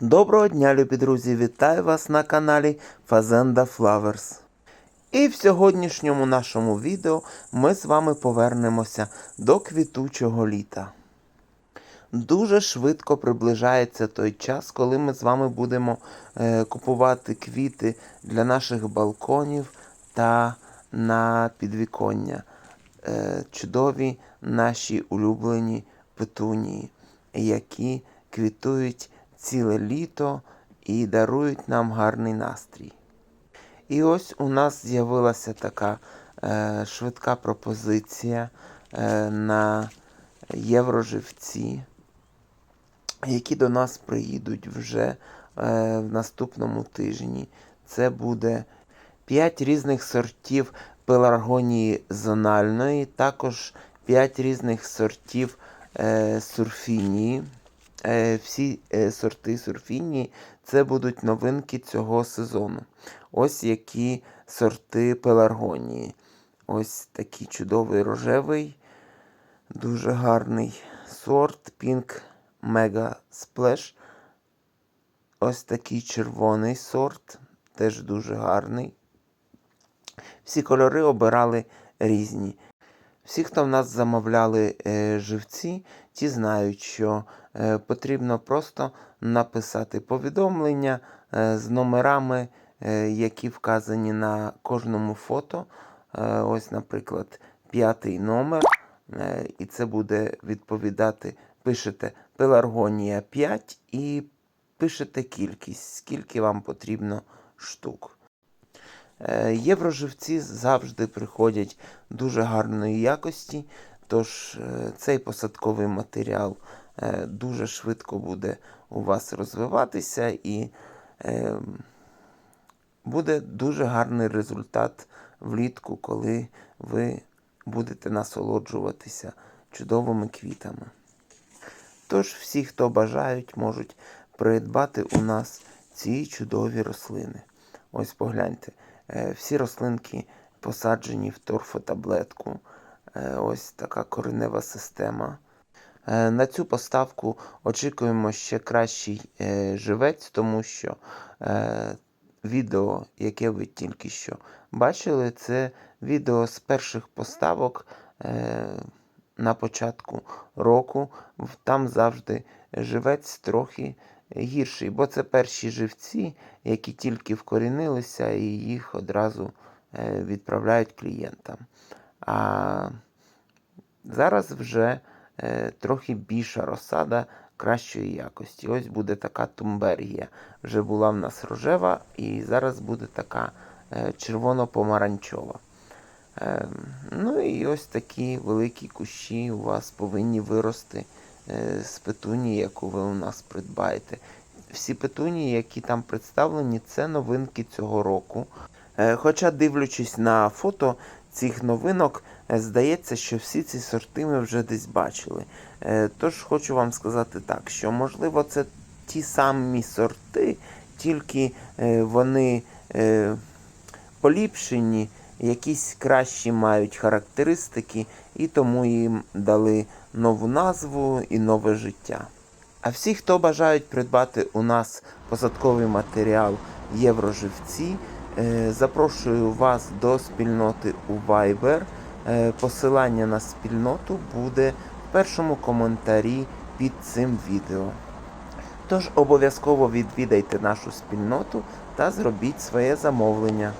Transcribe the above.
Доброго дня, любі друзі! Вітаю вас на каналі Fazenda Flowers. І в сьогоднішньому нашому відео ми з вами повернемося до квітучого літа. Дуже швидко приближається той час, коли ми з вами будемо е, купувати квіти для наших балконів та на підвіконня. Е, чудові наші улюблені петунії, які квітують ціле літо і дарують нам гарний настрій. І ось у нас з'явилася така е, швидка пропозиція е, на євроживці, які до нас приїдуть вже е, в наступному тижні. Це буде 5 різних сортів пеларгонії зональної, також 5 різних сортів е, сурфінії. Е, всі е, сорти сурфінії це будуть новинки цього сезону. Ось які сорти пеларгонії. Ось такий чудовий рожевий, дуже гарний сорт Pink Mega Splash. Ось такий червоний сорт, теж дуже гарний. Всі кольори обирали різні. Всі, хто в нас замовляли е, живці, ті знають, що е, потрібно просто написати повідомлення е, з номерами, е, які вказані на кожному фото. Ось, наприклад, п'ятий номер, і це буде відповідати. Пишете пеларгонія 5 і пишете кількість, скільки вам потрібно штук. Євроживці завжди приходять дуже гарної якості, тож е, цей посадковий матеріал е, дуже швидко буде у вас розвиватися і е, буде дуже гарний результат влітку, коли ви будете насолоджуватися чудовими квітами. Тож всі, хто бажають, можуть придбати у нас ці чудові рослини. Ось погляньте, е, всі рослинки посаджені в торфотаблетку. Е, Ось така коренева система. Е, На цю поставку очікуємо ще кращий е, живець, тому що відео, яке ви тільки що бачили, це відео з перших поставок на початку року. Там завжди живець трохи гірший, бо це перші живці, які тільки вкорінилися, і їх одразу відправляють клієнтам. А зараз вже е, трохи більша розсада кращої якості. Ось буде така тумбергія. Вже була в нас рожева, і зараз буде така е, червоно-помаранчова. Е, ну і ось такі великі кущі у вас повинні вирости е, з петунії, яку ви у нас придбаєте. Всі петунії, які там представлені, це новинки цього року. Е, Хоча, дивлячись на фото цих новинок, здається, що всі ці сорти ми вже десь бачили. Е, Тож хочу вам сказати так, що можливо це ті самі сорти, тільки е, вони е, поліпшені, якісь кращі мають характеристики, і тому їм дали нову назву і нове життя. А всі, хто бажають придбати у нас посадковий матеріал Євроживці, е, запрошую вас до спільноти у Viber. Е, Посилання на спільноту буде в першому коментарі під цим відео. Тож обов'язково відвідайте нашу спільноту та зробіть своє замовлення.